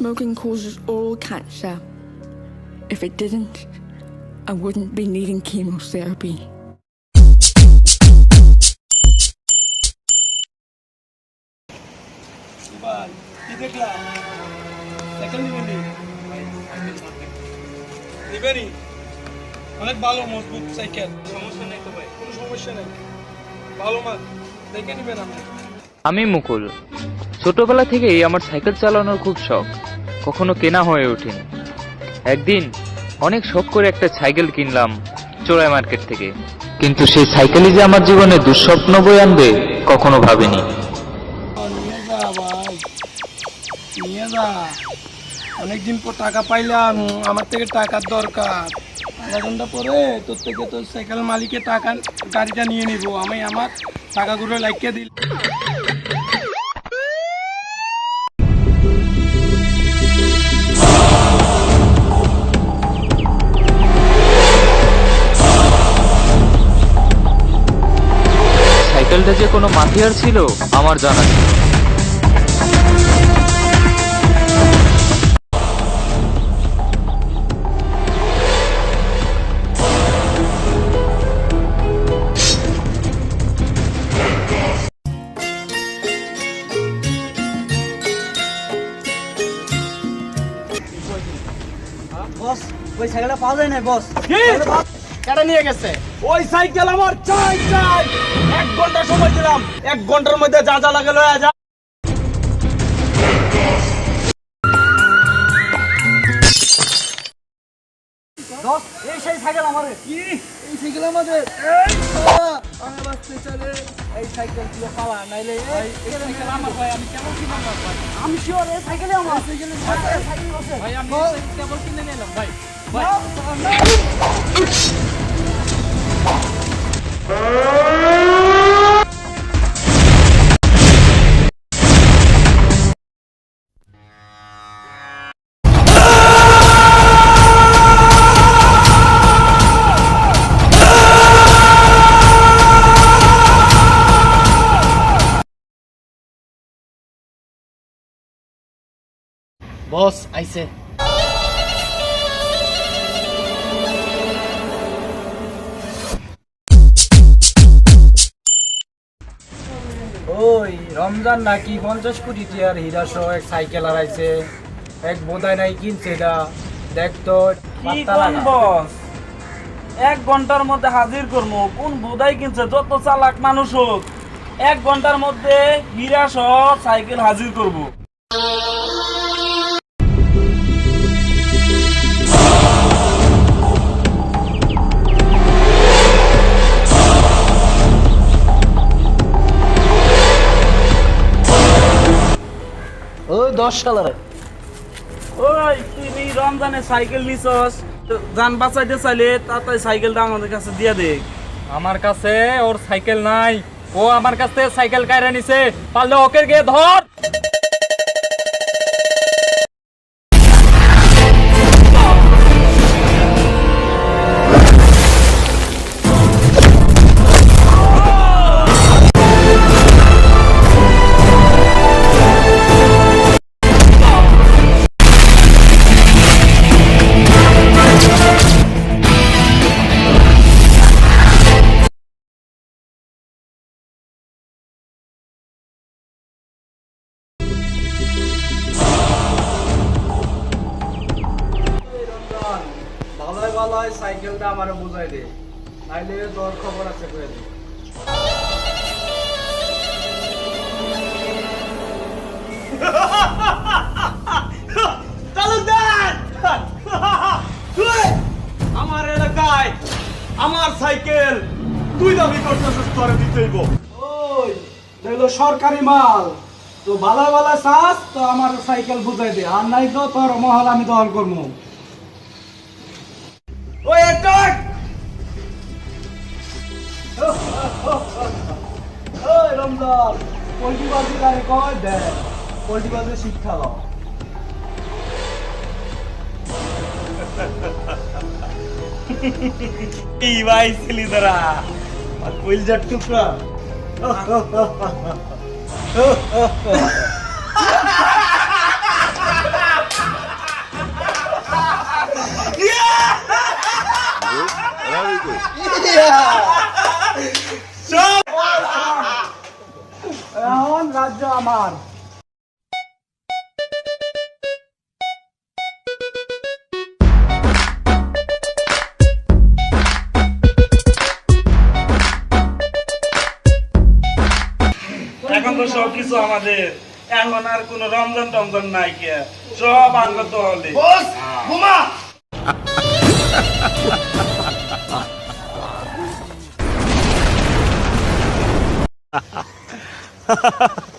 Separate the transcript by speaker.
Speaker 1: smoking causes oral cancer. If it didn't, I wouldn't be needing chemotherapy.
Speaker 2: অনেক ভালো মজবুত cycle. সমস্যা নেই তো ভাই কোনো সমস্যা নেই। ভালো মাল দেখে নিবেন আপনি।
Speaker 3: আমি মুকুল। ছোটবেলা থেকেই আমার সাইকেল চালানোর খুব শখ। কখনো কেনা হয়ে ওঠেনি। একদিন অনেক শখ করে একটা সাইকেল কিনলাম চোরাই মার্কেট থেকে। কিন্তু সেই সাইকেলই যে আমার জীবনে দুঃস্বপ্ন বয়ে আনবে, কখনো ভাবিনি।
Speaker 2: অনেকদিন পর টাকা পাইলাম, আমার থেকে টাকার দরকার। আধা ঘণ্টা পরে? তোর থেকে তোর সাইকেল মালিকের টাকা, গাড়িটা নিয়ে নিব। আমি আমার টাকাগুলো লাগিয়ে দিল
Speaker 3: সাইকেলটা যে কোনো মাফিয়ার ছিল আমার জানা নেই।
Speaker 4: বস ওই সাইকেলটা পাওয়া যায় না বস।
Speaker 2: কেটা নিয়ে গেছে। ওই সাইকেল আমার চাই চাই। এক ঘণ্টা সময় দিলাম। এক ঘণ্টার মধ্যে যা যা লাগে লয়া যা।
Speaker 4: এই সেই সাইকেল আমার
Speaker 2: কি? এই সাইকেল আমাদের?
Speaker 4: আমি বাঁচতে চলে এই সাইকেল দিয়ে পাওয়া নাইলে
Speaker 2: এই সাইকেল আমার ভাই আমি কেমন কি নাম্বার ভাই।
Speaker 4: আমি শিওর এই সাইকেলে আমার। সাইকেলে আছে।
Speaker 2: ভাই আমি কেবল কিনে নিলাম ভাই। ভাই
Speaker 4: বস আইছে রমজান নাকি পঞ্চাশ কোটি টিয়ার হীরা সহ এক সাইকেল হারাইছে। এক বোধায় নাই কিনছে এটা। দেখ তো
Speaker 5: কি কোন বস? এক ঘণ্টার মধ্যে হাজির করব কোন বোধাই কিনছে? যত চালাক মানুষ হোক। এক ঘণ্টার মধ্যে হীরা সহ সাইকেল হাজির করব।
Speaker 4: দশ সালের।
Speaker 5: ওই তুমি রমজানে সাইকেল নিছস যান বাঁচাইতে চাইলে তাড়াতাড়ি সাইকেলটা আমাদের কাছে দিয়ে দে।
Speaker 3: আমার কাছে ওর সাইকেল নাই ও আমার কাছে থেকে সাইকেল কায়রা নিছে পারলে ওকে গিয়ে ধর।
Speaker 4: ভালোই সাইকেলটা আমারে বুঝাই দে। নাইলে তোর খবর আছে, কয়ে দে।
Speaker 2: আমার এলাকায় আমার সাইকেল তুই দাবি করতেছিস তোরে দিতেইব
Speaker 4: ওই দেখল সরকারি মাল, তো ভালো ভালো চাস, তো আমার সাইকেল বুঝাই দে। আর নাই তো তোর মহল আমি দখল করব রমজান পোল্ট্রি বাজি গাড়ি কয় দে পোল্ট্রি বাজি শিক্ষা দাও
Speaker 2: কি ভাই ছিলি তারা। আর কইলজার টুকরা।
Speaker 4: রাজ্য আমার।
Speaker 5: এখন তো সব কিছু আমাদের। এখন আর কোনো রমজান টমজান নাই কে। সব আঙ্গত হলে।